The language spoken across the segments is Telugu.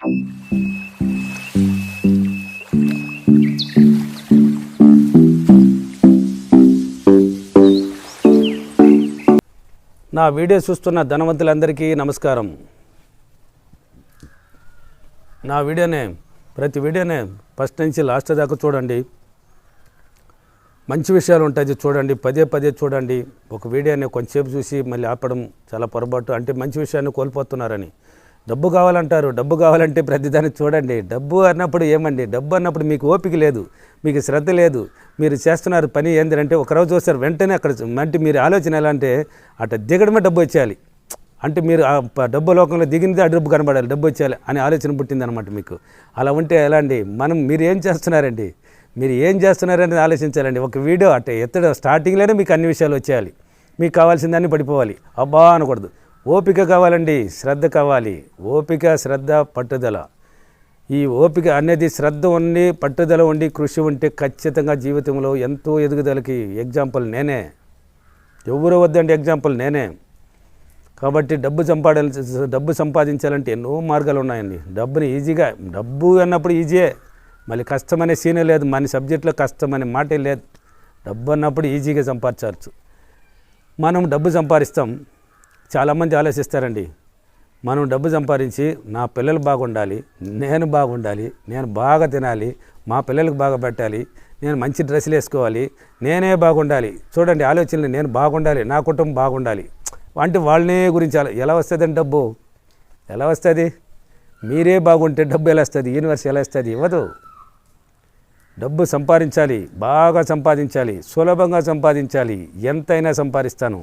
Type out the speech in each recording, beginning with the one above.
నా వీడియో చూస్తున్న ధనవంతులందరికీ నమస్కారం. నా వీడియోనే ప్రతి వీడియోనే ఫస్ట్ నుంచి లాస్ట్ దాకా చూడండి. మంచి విషయాలు ఉంటాయి చూడండి పదే పదే చూడండి. ఒక వీడియోని కొంచెంసేపు చూసి మళ్ళీ ఆపడం చాలా పొరపాటు. అంటే మంచి విషయాన్ని కోల్పోతున్నారని. డబ్బు కావాలంటారు డబ్బు కావాలంటే ప్రతిదాన్ని చూడండి. డబ్బు అన్నప్పుడు ఏమండి? డబ్బు అన్నప్పుడు మీకు ఓపిక లేదు మీకు శ్రద్ధ లేదు మీరు చేస్తున్నారు పని ఏంటంటే ఒకరోజు చూస్తారు వెంటనే అక్కడ అంటే మీరు ఆలోచన ఎలా అంటే అట దిగడమే డబ్బు వచ్చేయాలి. అంటే మీరు ఆ డబ్బు లోకంలో దిగింది ఆ డబ్బు కనబడాలి డబ్బు వచ్చేయాలి అనే ఆలోచన పుట్టిందనమాట మీకు. అలా ఉంటే ఎలా అండి? మనం మీరు ఏం చేస్తున్నారండి? మీరు ఏం చేస్తున్నారనేది ఆలోచించాలండి. ఒక వీడియో అంటే ఎత్తడం స్టార్టింగ్లోనే మీకు అన్ని విషయాలు వచ్చేయాలి. మీకు కావాల్సిందాన్ని పడిపోవాలి. అబ్బా అనకూడదు. ఓపిక కావాలండి శ్రద్ధ కావాలి. ఓపిక శ్రద్ధ పట్టుదల. ఈ ఓపిక అనేది శ్రద్ధ ఉండి పట్టుదల ఉండి కృషి ఉంటే ఖచ్చితంగా జీవితంలో ఎంతో ఎదుగుదలకి ఎగ్జాంపుల్ నేనే. ఎవరు వద్దండి ఎగ్జాంపుల్ నేనే. కాబట్టి డబ్బు సంపాదాలి డబ్బు సంపాదించాలంటే ఎన్నో మార్గాలు ఉన్నాయండి. డబ్బుని ఈజీగా డబ్బు అన్నప్పుడు ఈజీయే. మళ్ళీ కష్టమనే సీనే లేదు మన సబ్జెక్ట్లో కష్టమనే మాటే లేదు. డబ్బు అన్నప్పుడు ఈజీగా సంపాదించవచ్చు. మనం డబ్బు సంపాదిస్తాం. చాలామంది ఆలోచిస్తారండి మనం డబ్బు సంపాదించి నా పిల్లలు బాగుండాలి నేను బాగుండాలి నేను బాగా తినాలి మా పిల్లలకు బాగా పెట్టాలి నేను మంచి డ్రెస్సులు వేసుకోవాలి నేనే బాగుండాలి. చూడండి ఆలోచనలు నేను బాగుండాలి నా కుటుంబం బాగుండాలి. అంటే వాళ్ళనే గురించి ఎలా వస్తుందండి డబ్బు? ఎలా వస్తుంది? మీరే బాగుంటే డబ్బు ఎలా వస్తుంది? యూనివర్స్ ఎలా వస్తుంది? ఇవ్వదు. డబ్బు సంపాదించాలి బాగా సంపాదించాలి సులభంగా సంపాదించాలి ఎంతైనా సంపాదిస్తాను.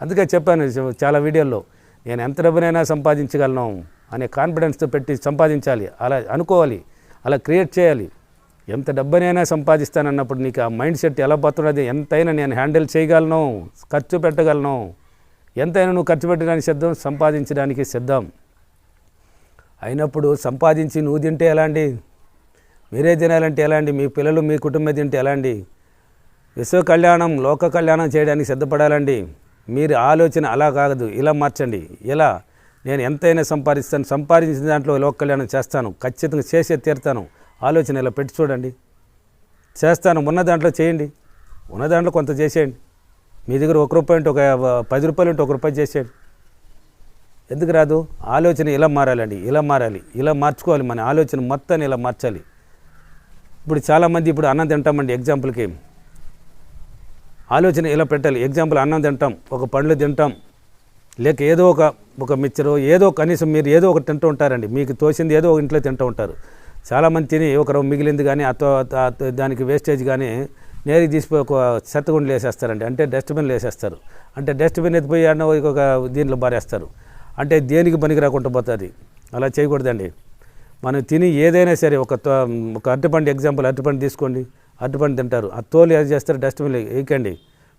అందుకే చెప్పాను చాలా వీడియోల్లో నేను ఎంత డబ్బునైనా సంపాదించగలను అనే కాన్ఫిడెన్స్తో పెట్టి సంపాదించాలి అలా అనుకోవాలి అలా క్రియేట్ చేయాలి. ఎంత డబ్బునైనా సంపాదిస్తానన్నప్పుడు నీకు ఆ మైండ్ సెట్ ఎలా పోతున్నది ఎంతైనా నేను హ్యాండిల్ చేయగలను ఖర్చు పెట్టగలను. ఎంతైనా నువ్వు ఖర్చు పెట్టడానికి సిద్ధం సంపాదించడానికి సిద్ధం. అయినప్పుడు సంపాదించి నువ్వు తింటే ఎలా అండి మీరే తినాలంటే ఎలా అండి మీ పిల్లలు మీ కుటుంబం తింటే ఎలా అండి విశ్వ కళ్యాణం లోక కళ్యాణం చేయడానికి సిద్ధపడాలండి. మీరు ఆలోచన అలా కాదు ఇలా మార్చండి. ఇలా నేను ఎంతైనా సంపాదిస్తాను సంపాదించిన దాంట్లో లోక కళ్యాణం చేస్తాను ఖచ్చితంగా చేసే తీరుతాను. ఆలోచన ఇలా పెట్టి చూడండి. చేస్తాను ఉన్న దాంట్లో చేయండి. ఉన్న దాంట్లో కొంత చేసేయండి. మీ దగ్గర ఒక రూపాయి ఉంటే ఒక పది రూపాయలు ఉంటే ఒక రూపాయి చేసేయండి. ఎందుకు రాదు? ఆలోచన ఇలా మారాలండి ఇలా మారాలి ఇలా మార్చుకోవాలి. మన ఆలోచన మొత్తాన్ని ఇలా మార్చాలి. ఇప్పుడు చాలామంది ఇప్పుడు అన్నం తింటామండి ఎగ్జాంపుల్కి ఆలోచన ఇలా పెట్టాలి? ఎగ్జాంపుల్ అన్నం తింటాం ఒక పండ్లు తింటాం లేక ఏదో ఒక ఒక మిక్చరు ఏదో కనీసం మీరు ఏదో ఒకటి తింటూ ఉంటారండి. మీకు తోసింది ఏదో ఒక ఇంట్లో తింటూ ఉంటారు. చాలామంది తిని ఒకరు మిగిలింది కానీ అతో దానికి వేస్టేజ్ కానీ నేరుగా తీసిపోయి ఒక చెత్తగుండలు వేసేస్తారండి. అంటే డస్ట్బిన్లు వేసేస్తారు. అంటే డస్ట్బిన్ ఎత్తిపోయి అన్న ఒక దీంట్లో బారేస్తారు అంటే దేనికి పనికి రాకుండా పోతుంది? అలా చేయకూడదండి. మనం తిని ఏదైనా సరే ఒక ఒక అరటిపండు ఎగ్జాంపుల్ అరటిపండు తీసుకోండి. అరటిపండు తింటారు. ఆ తోలు ఏది చేస్తారు డస్ట్బిన్లో వేయకండి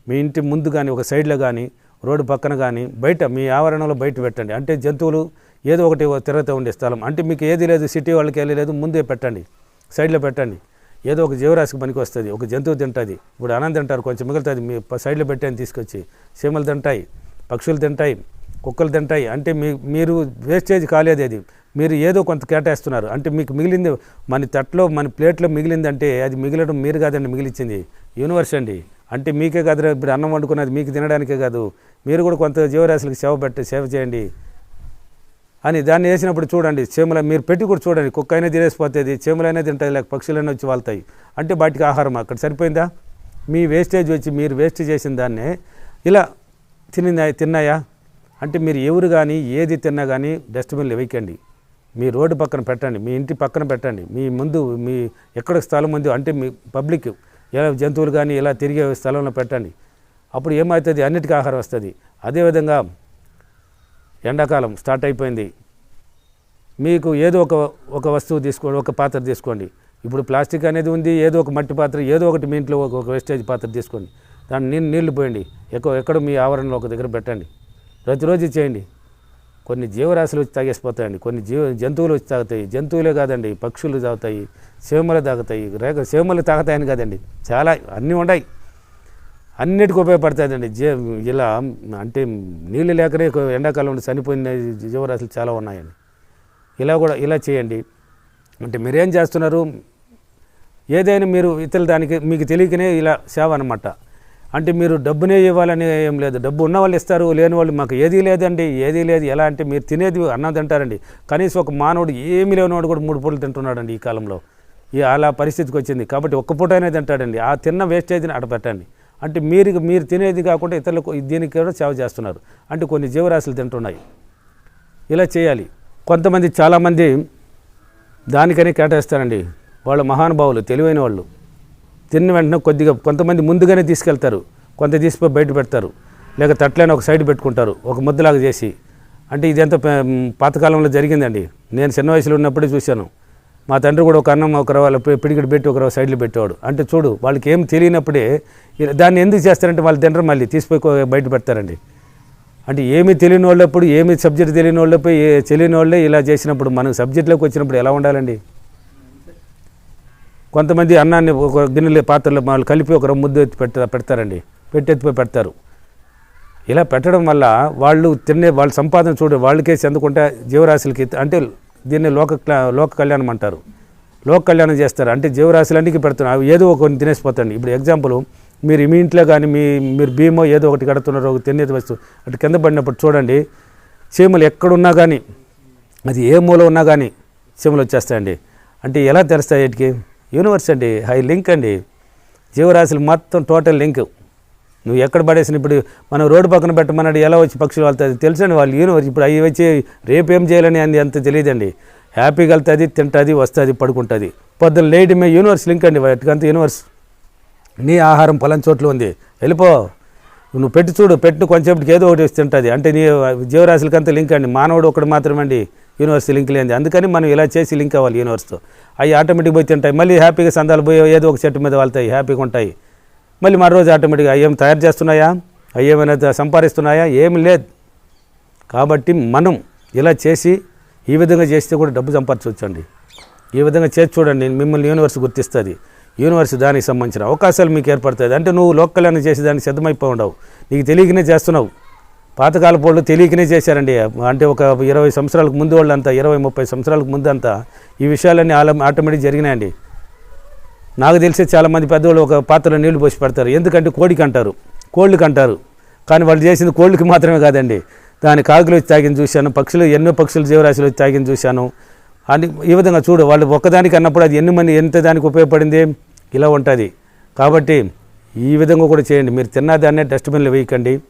మీ ఇంటి ముందు కానీ ఒక సైడ్లో కానీ రోడ్డు పక్కన కానీ బయట మీ ఆవరణలో బయట పెట్టండి. అంటే జంతువులు ఏదో ఒకటి తిరుగుతూ ఉండే స్థలం. అంటే మీకు ఏది లేదు సిటీ వాళ్ళకి వెళ్ళలేదు ముందే పెట్టండి. సైడ్లో పెట్టండి. ఏదో ఒక జీవరాశికి పనికి వస్తుంది ఒక జంతువు తింటుంది. ఇప్పుడు అన్నం తింటారు కొంచెం మిగులుతుంది మీ సైడ్లో పెట్టాను తీసుకొచ్చి. సీమలు తింటాయి పక్షులు తింటాయి కుక్కలు తింటాయి. అంటే మీ మీరు వేస్టేజ్ కాలేదు అది. మీరు ఏదో కొంత కేటాయిస్తున్నారు. అంటే మీకు మిగిలింది మన తట్లో మన ప్లేట్లో మిగిలిందంటే అది మిగిలడం మీరు కాదండి మిగిలిచ్చింది. యూనివర్స్ అండి. అంటే మీకే కాదు ఇప్పుడు అన్నం వండుకున్నది మీకు తినడానికే కాదు. మీరు కూడా కొంత జీవరాశులకు సేవ పెట్టి సేవ చేయండి. అని దాన్ని వేసినప్పుడు చూడండి. చీమల మీరు పెట్టి కూడా చూడండి. కుక్క అయినా తినేసిపోతుంది చీమలైనా తింటాయి లేక పక్షులైనా వచ్చి వాళ్తాయి. అంటే వాటికి ఆహారం అక్కడ సరిపోయిందా? మీ వేస్టేజ్ వచ్చి మీరు వేస్ట్ చేసిన దాన్నే ఇలా తినిందా తిన్నాయా? అంటే మీరు ఎవరు కానీ ఏది తిన్నా కానీ డస్ట్బిన్లు వేయకండి. మీ రోడ్డు పక్కన పెట్టండి మీ ఇంటి పక్కన పెట్టండి మీ ముందు మీ ఎక్కడ స్థలం ఉంది అంటే మీ పబ్లిక్ ఎలా జంతువులు కానీ ఇలా తిరిగే స్థలంలో పెట్టండి. అప్పుడు ఏమవుతుంది? అన్నిటికీ ఆహారం వస్తుంది. అదేవిధంగా ఎండాకాలం స్టార్ట్ అయిపోయింది. మీకు ఏదో ఒక ఒక వస్తువు తీసుకోండి ఒక పాత్ర తీసుకోండి. ఇప్పుడు ప్లాస్టిక్ అనేది ఉంది ఏదో ఒక మట్టి పాత్ర ఏదో ఒకటి మీ ఇంట్లో ఒక వేస్టేజ్ పాత్ర తీసుకోండి. దాన్ని నీళ్ళు పోయండి. ఎక్కడ ఎక్కడ మీ ఆవరణలో ఒక దగ్గర పెట్టండి. ప్రతిరోజు చేయండి. కొన్ని జీవరాశులు వచ్చి తాగేసిపోతాయండి. కొన్ని జీవ జంతువులు వచ్చి తాగుతాయి. జంతువులే కాదండి పక్షులు తాగుతాయి సేమలు తాగుతాయి రేఖ సేమలు తాగుతాయని కాదండి. చాలా అన్నీ ఉన్నాయి అన్నిటికీ ఉపయోగపడతాయండి. జీ ఇలా అంటే నీళ్ళు లేకనే ఎండాకాలంలో చనిపోయిన జీవరాశులు చాలా ఉన్నాయండి. ఇలా కూడా ఇలా చేయండి. అంటే మీరేం చేస్తున్నారు? ఏదైనా మీరు ఇతరుల దానికి మీకు తెలియకనే ఇలా సేవ అనమాట అంటే మీరు డబ్బునే ఇవ్వాలని ఏం లేదు. డబ్బు ఉన్న వాళ్ళు ఇస్తారు లేని వాళ్ళు మాకు ఏదీ లేదండి ఏదీ లేదు. ఎలా అంటే మీరు తినేది అన్నం తింటారండి. కనీసం ఒక మానవుడు ఏమి లేనివాడు కూడా మూడు పూటలు తింటున్నాడండి ఈ కాలంలో. ఈ అలా పరిస్థితికి వచ్చింది. కాబట్టి ఒక్క పూట అనేది తింటాడండి. ఆ తిన్న వేస్టేజ్ని అక్కడ పెట్టండి అంటే మీరు మీరు తినేది కాకుండా ఇతరులకు దీనికి కూడా సేవ చేస్తున్నారు. అంటే కొన్ని జీవరాశులు తింటున్నాయి. ఇలా చేయాలి. కొంతమంది చాలామంది దానికనే కేటాయిస్తారండి. వాళ్ళు మహానుభావులు తెలివైన వాళ్ళు. తిన్న వెంటనే కొద్దిగా కొంతమంది ముందుగానే తీసుకెళ్తారు. కొంత తీసిపోయి బయట పెడతారు. లేక తట్లైన ఒక సైడ్ పెట్టుకుంటారు. ఒక ముద్దలాగా చేసి. అంటే ఇదంతా పాతకాలంలో జరిగిందండి. నేను చిన్న వయసులో ఉన్నప్పుడే చూశాను. మా తండ్రి కూడా ఒక అన్నం ఒకరు వాళ్ళ పిడికిడి పెట్టి ఒకరు సైడ్లో పెట్టేవాడు. అంటే చూడు వాళ్ళకి ఏం తెలియనప్పుడే దాన్ని ఎందుకు చేస్తారంటే వాళ్ళు తినరు మళ్ళీ తీసిపోయి బయట పెడతారండి. అంటే ఏమీ తెలియని వాళ్ళప్పుడు ఏమి సబ్జెక్ట్ తెలియని వాళ్ళపై తెలియని వాళ్ళే ఇలా చేసినప్పుడు మనం సబ్జెక్ట్లోకి వచ్చినప్పుడు ఎలా ఉండాలండి? కొంతమంది అన్నాన్ని ఒక గిన్నెల పాత్రలో వాళ్ళు కలిపి ఒక ముద్ద ఎత్తి పెట్ట పెడతారండి. పెట్టి ఎత్తిపోయి పెడతారు. ఇలా పెట్టడం వల్ల వాళ్ళు తినే వాళ్ళ సంపాదన చూడ వాళ్ళకే చెందుకుంటే జీవరాశులకి అంటే దీన్ని లోక లోక కళ్యాణం అంటారు. లోక కళ్యాణం చేస్తారు. అంటే జీవరాశులన్నిటికీ పెడుతున్నారు అవి ఏదో ఒకటి తినేసిపోతండి ఇప్పుడు ఎగ్జాంపుల్ మీరు మీ ఇంట్లో కానీ మీ మీరు భీమో ఏదో ఒకటి కడుతున్నారు ఒక తినేది వస్తువు అటు కింద పడినప్పుడు చూడండి చీమలు ఎక్కడున్నా కానీ అది ఏ మూల ఉన్నా కానీ చీమలు వచ్చేస్తాయండి. అంటే ఎలా తెలుస్తాయి వీటికి? యూనివర్స్ అండి హై లింక్ అండి. జీవరాశులు మొత్తం టోటల్ లింక్. నువ్వు ఎక్కడ పడేసిన ఇప్పుడు మనం రోడ్డు పక్కన పెట్టమన్నాడు ఎలా వచ్చి పక్షులు వెళ్తుంది తెలుసండి వాళ్ళు యూనివర్స్. ఇప్పుడు అవి వచ్చి రేపు ఏం చేయాలని అని అంత తెలియదండి. హ్యాపీగా వెళ్తుంది తింటుంది వస్తుంది పడుకుంటుంది. పొద్దున్న లేయడమే యూనివర్స్ లింక్ అండి వాటికంతా యూనివర్స్. నీ ఆహారం పొలం చోట్ల ఉంది. వెళ్ళిపో. నువ్వు పెట్టి చూడు పెట్టు కొంచెంసేపటికి ఏదో ఒకటి తింటుంది. అంటే నీ జీవరాశులకంతా లింక్ అండి. మానవుడు ఒకటి మాత్రమే అండి యూనివర్స్ లింక్ లేనిది. అందుకని మనం ఇలా చేసి లింక్ అవ్వాలి యూనివర్స్తో. అవి ఆటోమేటిక్ పోయి తింటాయి. మళ్ళీ హ్యాపీగా సందాలు పోయి ఏదో ఒక చెట్టు మీద వెళ్తాయి. హ్యాపీగా ఉంటాయి. మళ్ళీ మరో రోజు ఆటోమేటిక్గా అవి ఏం తయారు చేస్తున్నాయా? అవి ఏమైనా సంపాదిస్తున్నాయా? ఏమి లేదు. కాబట్టి మనం ఇలా చేసి ఈ విధంగా చేస్తే కూడా డబ్బు సంపాదించవచ్చండి. ఈ విధంగా చేసి చూడండి. మిమ్మల్ని యూనివర్స్ గుర్తిస్తుంది. యూనివర్స్ దానికి సంబంధించిన అవకాశాలు మీకు ఏర్పడుతుంది అంటే నువ్వు లోకల్యాణం చేసి దానికి సిద్ధమైపోయి ఉండవు. నీకు తెలియకనే చేస్తున్నావు. పాతకాలపు వాళ్ళు తెలియకనే చేశారండి. అంటే ఒక ఇరవై సంవత్సరాలకు ముందు వాళ్ళంతా ఇరవై ముప్పై సంవత్సరాలకు ముందు అంతా ఈ విషయాలన్నీ ఆల ఆటోమేటిక్ జరిగినాయండి. నాకు తెలిసి చాలామంది పెద్దవాళ్ళు ఒక పాత్రలో నీళ్ళు పోసి పెడతారు. ఎందుకంటే కోడికి అంటారు కోళ్ళకి అంటారు కానీ వాళ్ళు చేసింది కోళ్ళకి మాత్రమే కాదండి. దాని కాకులు వచ్చి తాగిన చూశాను. పక్షులు ఎన్నో పక్షులు జీవరాశులు వచ్చి తాగిన చూశాను. అని ఈ విధంగా చూడు వాళ్ళు ఒక్కదానికి అన్నప్పుడు అది ఎన్ని మంది ఎంత దానికి ఉపయోగపడింది? ఇలా ఉంటుంది. కాబట్టి ఈ విధంగా కూడా చేయండి. మీరు తిన్న దాన్నే డస్ట్బిన్లో వేయకండి.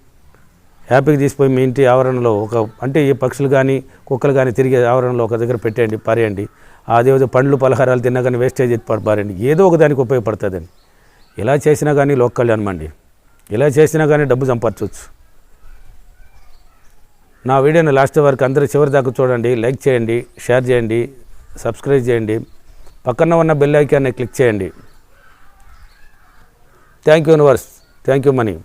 హ్యాపీగా తీసిపోయి మీ ఇంటి ఆవరణలో ఒక అంటే ఈ పక్షులు కానీ కుక్కలు కానీ తిరిగే ఆవరణలో ఒక దగ్గర పెట్టేయండి పారేయండి. అదేవిధంగా పండ్లు పలహారాలు తిన్నా కానీ వేస్టేజ్ పారేయండి. ఏదో ఒక దానికి ఉపయోగపడుతుందండి. ఇలా చేసినా కానీ లోక కళ్యాణం అండి. ఇలా చేసినా కానీ డబ్బు సంపాదించవచ్చు. నా వీడియోని లాస్ట్ వరకు అందరూ చివరి దాకా చూడండి లైక్ చేయండి షేర్ చేయండి సబ్స్క్రైబ్ చేయండి. పక్కన ఉన్న బెల్ ఐకాన్ని క్లిక్ చేయండి. Thank you universe. Thank you money.